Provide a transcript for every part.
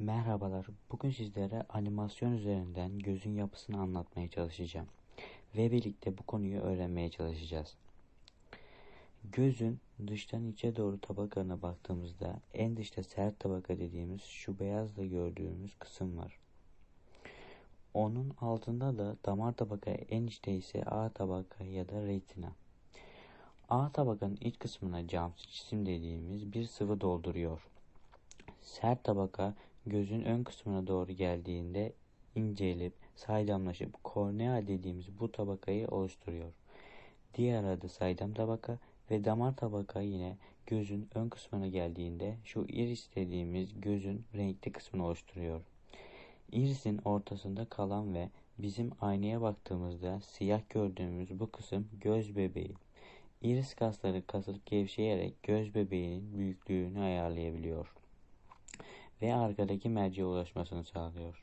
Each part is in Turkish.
Merhabalar. Bugün sizlere animasyon üzerinden gözün yapısını anlatmaya çalışacağım. Ve birlikte bu konuyu öğrenmeye çalışacağız. Gözün dıştan içe doğru tabakalarına baktığımızda en dışta sert tabaka dediğimiz şu beyazla gördüğümüz kısım var. Onun altında da damar tabaka en içte ise A tabaka ya da retina. A tabakanın iç kısmına camsı cisim dediğimiz bir sıvı dolduruyor. Sert tabaka gözün ön kısmına doğru geldiğinde incelip saydamlaşıp kornea dediğimiz bu tabakayı oluşturuyor. Diğer adı saydam tabaka ve damar tabaka yine gözün ön kısmına geldiğinde şu iris dediğimiz gözün renkli kısmını oluşturuyor. Irisin ortasında kalan ve bizim aynaya baktığımızda siyah gördüğümüz bu kısım göz bebeği. Iris kasları kasılıp gevşeyerek göz bebeğinin büyüklüğünü ayarlayabiliyor ve arkadaki merceğe ulaşmasını sağlıyor.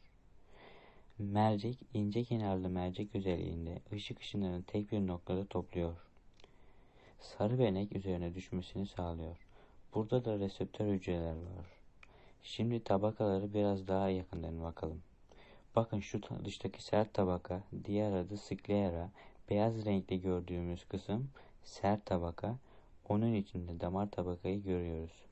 Mercek ince kenarlı mercek özelliğinde ışık ışınlarını tek bir noktada topluyor. Sarı benek üzerine düşmesini sağlıyor. Burada da reseptör hücreler var. Şimdi tabakaları biraz daha yakından bakalım. Bakın şu dıştaki sert tabaka, diğer adı sklera, beyaz renkte gördüğümüz kısım sert tabaka, onun içinde damar tabakayı görüyoruz.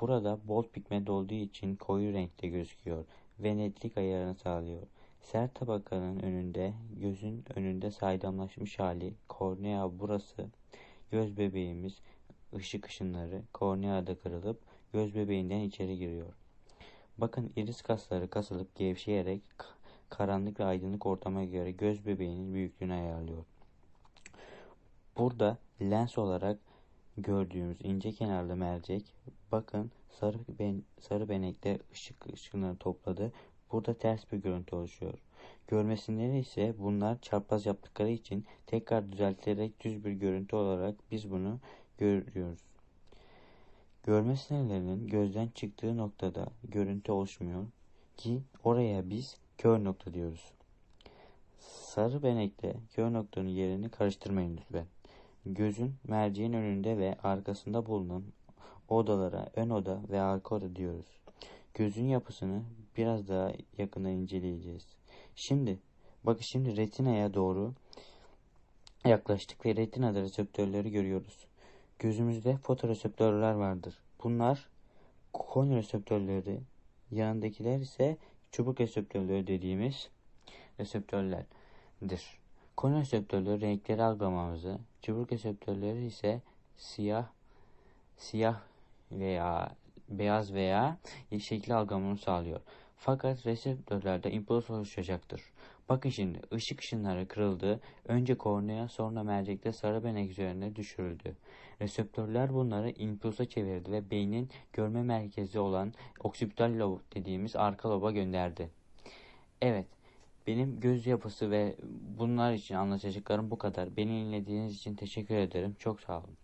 Burada bol pigment olduğu için koyu renkte gözüküyor ve netlik ayarını sağlıyor. Sert tabakanın önünde, gözün önünde saydamlaşmış hali, kornea burası, göz bebeğimiz, ışık ışınları korneada kırılıp göz bebeğinden içeri giriyor. Bakın iris kasları kasılıp gevşeyerek karanlık ve aydınlık ortama göre göz bebeğinin büyüklüğünü ayarlıyor. Burada lens olarak gördüğümüz ince kenarlı mercek bakın sarı, ben, sarı benekte ışık ışınları topladı. Burada ters bir görüntü oluşuyor. Görmesinleri ise bunlar çarpaz yaptıkları için tekrar düzeltilerek düz bir görüntü olarak biz bunu görüyoruz. Görme sinirlerinin gözden çıktığı noktada görüntü oluşmuyor ki oraya biz kör nokta diyoruz. Sarı benekte kör noktanın yerini karıştırmayın lütfen. Gözün merceğin önünde ve arkasında bulunan odalara ön oda ve arka oda diyoruz. Gözün yapısını biraz daha yakından inceleyeceğiz. Şimdi bakın şimdi retinaya doğru yaklaştık ve retinada reseptörleri görüyoruz. Gözümüzde fotoreseptörler vardır. Bunlar kon reseptörleri, yanındakiler ise çubuk reseptörleri dediğimiz reseptörlerdir. Kon reseptörleri renkleri algılamamızı, çubuk reseptörleri ise siyah, siyah veya beyaz veya şekli algılamamızı sağlıyor. Fakat reseptörlerde impuls oluşacaktır. Bakın şimdi ışık ışınları kırıldı. Önce kornea sonra mercekte sarı benek üzerine düşürüldü. Reseptörler bunları impulsa çevirdi ve beynin görme merkezi olan oksipital lob dediğimiz arka loba gönderdi. Evet, benim göz yapısı ve bunlar için anlatacaklarım bu kadar. Beni dinlediğiniz için teşekkür ederim. Çok sağ olun.